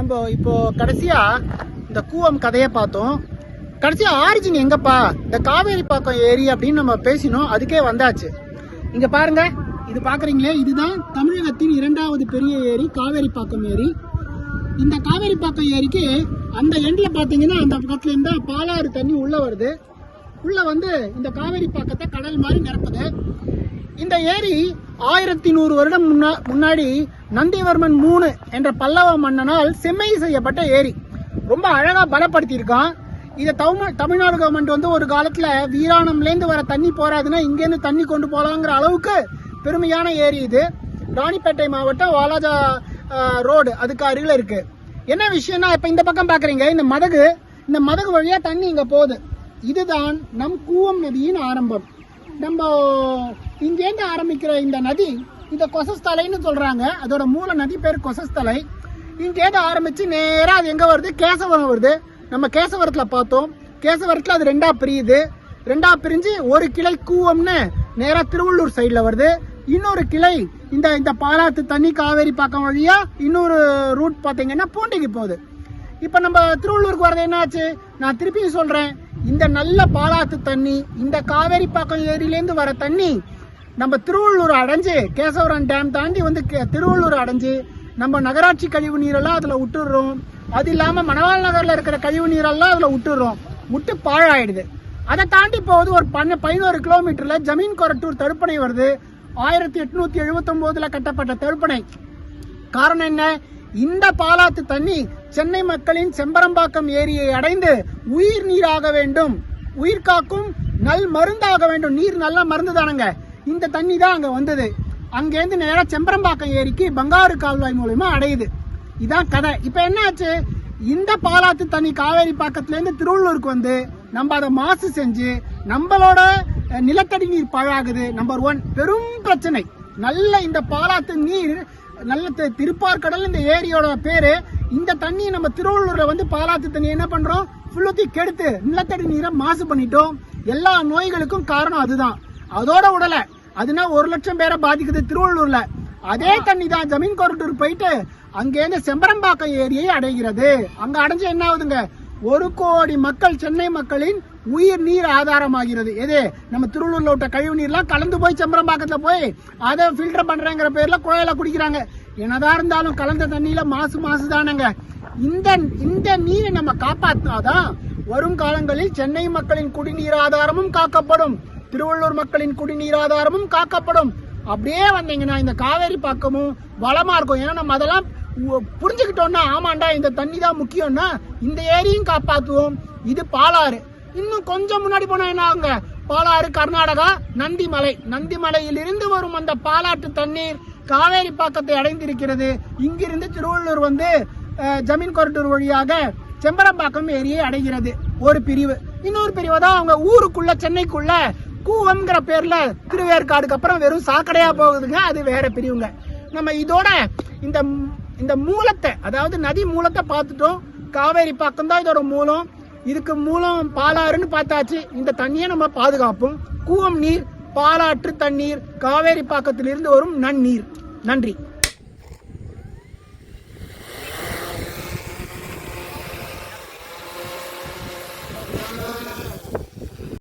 நம்ம இப்போ கடைசியா இந்த கூவம் கதையை பார்த்தோம். கடைசியா ஆரிஜின் எங்கப்பா? இந்த காவேரி பாக்கம் ஏரி அப்படின்னு நம்ம பேசினோம். அதுக்கே வந்தாச்சு. இங்க பாருங்க. இது பாக்குறீங்களே? இதுதான் தமிழகத்தின் இரண்டாவது பெரிய ஏரி காவேரி பாக்கம் ஏரி. இந்த காவேரி பாக்கம் ஏரிக்கு அந்த எண்ட்ல பாத்தீங்கன்னா அந்த பக்கத்துல இருந்தா பாலாறு தண்ணி உள்ள வருது. உள்ள வந்து இந்த காவேரி பாக்கத்தை கடல் மாதிரி நிரப்புது. இந்த ஏரி ஆயிரத்தி நூறு வருடம் முன்னா முன்னாடி நந்திவர்மன் மூணு என்ற பல்லவ மன்னனால் செம்மை செய்யப்பட்ட ஏரி. ரொம்ப அழகா பலப்படுத்தியிருக்கான். இதை தமிழ் தமிழ்நாடு கவர்மெண்ட் வந்து ஒரு காலத்துல வீராணம்லேருந்து வர தண்ணி போறாதுன்னா இங்கேருந்து தண்ணி கொண்டு போகலாங்கிற அளவுக்கு பெருமையான ஏரி இது. ராணிப்பேட்டை மாவட்டம் வாலாஜா ரோடு அதுக்கு அருகில் இருக்கு. என்ன விஷயம்னா இப்போ இந்த பக்கம் பார்க்குறீங்க இந்த மதகு இந்த மதகு வழியாக தண்ணி இங்கே போகுது. இதுதான் நம் கூவம் நதியின் ஆரம்பம். நம்ம இங்கேருந்து ஆரம்பிக்கிற இந்த நதி இந்த கொசஸ்தலைன்னு சொல்கிறாங்க அதோட மூல நதி பேர் கொசஸ்தலை. இங்கேருந்து ஆரம்பித்து நேராக அது எங்கே வருது? கேசவரம் வருது. நம்ம கேசவரத்தில் பார்த்தோம். கேசவரத்தில் அது ரெண்டாக பிரியுது. ரெண்டாக பிரிஞ்சு ஒரு கிளை கூவம்னு நேராக திருவள்ளூர் சைடில் வருது. இன்னொரு கிளை இந்த இந்த பாலாத்து தண்ணி காவேரி பக்கம் வழியா இன்னொரு ரூட் பார்த்தீங்கன்னா பூண்டிக்கு போகுது. இப்போ நம்ம திருவள்ளூருக்கு வரது என்னாச்சு? நான் திருப்பியும் சொல்கிறேன் இந்த நல்ல பாலாத்து தண்ணி இந்த காவேரி பாக்கம் ஏரியிலேருந்து வர தண்ணி நம்ம திருவள்ளூர் அடைஞ்சு கேசவரன் டேம் தாண்டி வந்து திருவள்ளூர் அடைஞ்சு நம்ம நகராட்சி கழிவு நீரெல்லாம் அதில் விட்டுடுறோம். அது இல்லாமல் மணவாள் நகரில் இருக்கிற கழிவு நீரெல்லாம் அதில் விட்டுடுறோம். விட்டு பாழாயிடுது. அதை தாண்டி போகுது ஒரு பன்ன பதினோரு கிலோமீட்டரில் ஜமீன் கொரட்டூர் தடுப்பணை வருது. ஆயிரத்தி எட்நூற்றி எழுபத்தொம்போதில் கட்டப்பட்ட தடுப்பணை. காரணம் என்ன? இந்த பாலாத்து தண்ணி சென்னை மக்களின் செம்பரம்பாக்கம் ஏரியை அடைந்து உயிர் நீராக வேண்டும். உயிர் காக்கும் நல் மருந்தாக வேண்டும். நீர் நல்ல மருந்து தானங்க. இந்த தண்ணி தான் அங்க வந்தது. அங்கேருந்து நேராக செம்பரம்பாக்கம் ஏரிக்கு பங்காரு கால்வாய் மூலயமா அடையுது. இதான் கதை. இப்போ என்ன ஆச்சு இந்த பாலாத்து தண்ணி காவேரி பக்கத்துலேருந்து திருவள்ளூருக்கு வந்து நம்ம அதை மாசு செஞ்சு நம்மளோட நிலத்தடி நீர் பாழாகுது. நம்பர் ஒன் பெரும் பிரச்சனை. நல்ல இந்த பாலாத்து நீர் நல்ல திருப்பார்கடல் இந்த ஏரியோட பேரு. இந்த தண்ணியை நம்ம திருவள்ளூர்ல வந்து பாலாத்து தண்ணி என்ன பண்றோம்? ஃபுல்லத்தி கெடுத்து நிலத்தடி நீரை மாசு பண்ணிட்டோம். எல்லா நோய்களுக்கும் காரணம் அதுதான். அதோட உடல அதுனா ஒரு லட்சம் பேரை பாதிக்குது திருவள்ளூர்ல. அதே தண்ணி தான் ஜமீன் கொரட்டூர் போயிட்டு அங்கேருந்து செம்பரம்பாக்கம் ஏரியை அடைகிறது. அங்க அடைஞ்சு என்ன ஆகுதுங்க? ஒரு கோடி மக்கள் சென்னை மக்களின் உயிர் நீர் ஆதாரமாகிறது. எது நம்ம திருவள்ளூர்ல விட்ட கழிவு நீர்லாம் கலந்து போய் செம்பரம்பாக்கத்துல போய் அதை ஃபில்டர் பண்றேங்கிற பேர்ல குழாயில குடிக்கிறாங்க. என்னதான் இருந்தாலும் கலந்த தண்ணியில மாசு மாசு தானங்க. இந்த இந்த நீரை நம்ம காப்பாத்தினாதான் வரும் காலங்களில் சென்னை மக்களின் குடிநீர் ஆதாரமும் காக்கப்படும். திருவள்ளூர் மக்களின் குடிநீர் ஆதாரமும் காக்கப்படும். அப்படியே வந்தீங்கன்னா இந்த காவேரி பக்கமும் வளமா இருக்கும். ஏன்னா நம்ம அதெல்லாம் புரிஞ்சுக்கிட்டோம்னா ஆமாண்டா இந்த தண்ணி தான் முக்கியம்னா இந்த ஏரியும் காப்பாத்துவோம். இது பாலாறு. இன்னும் கொஞ்சம் முன்னாடி போனா என்ன ஆகுங்க? பாலாறு கர்நாடகா நந்திமலை. நந்திமலையில் இருந்து வரும் அந்த பாலாற்று தண்ணீர் காவேரி பாக்கத்தை அடைந்திருக்கிறது. இங்கிருந்து திருவள்ளூர் வந்து ஜமீன் கொரட்டூர் வழியாக செம்பரம்பாக்கம் ஏரியை அடைகிறது. ஒரு பிரிவு. இன்னொரு பிரிவு தான் அவங்க ஊருக்குள்ள சென்னைக்குள்ள கூவம்ங்கிற பேர்ல திருவேற்காடுக்கு அப்புறம் வெறும் சாக்கடையா போகுதுங்க. அது வேற பிரிவுங்க. நம்ம இதோட இந்த இந்த மூலத்தை அதாவது நதி மூலத்தை பார்த்துட்டோம். காவேரி பக்கம் தான் இதோட மூலம். இதுக்கு மூலம் பாலாறுன்னு பார்த்தாச்சு. இந்த தண்ணியை நம்ம பாதுகாப்போம். கூவம் நீர் பாலாற்று தண்ணீர் காவேரி பாக்கத்திலிருந்து வரும் நன்னீர். நன்றி.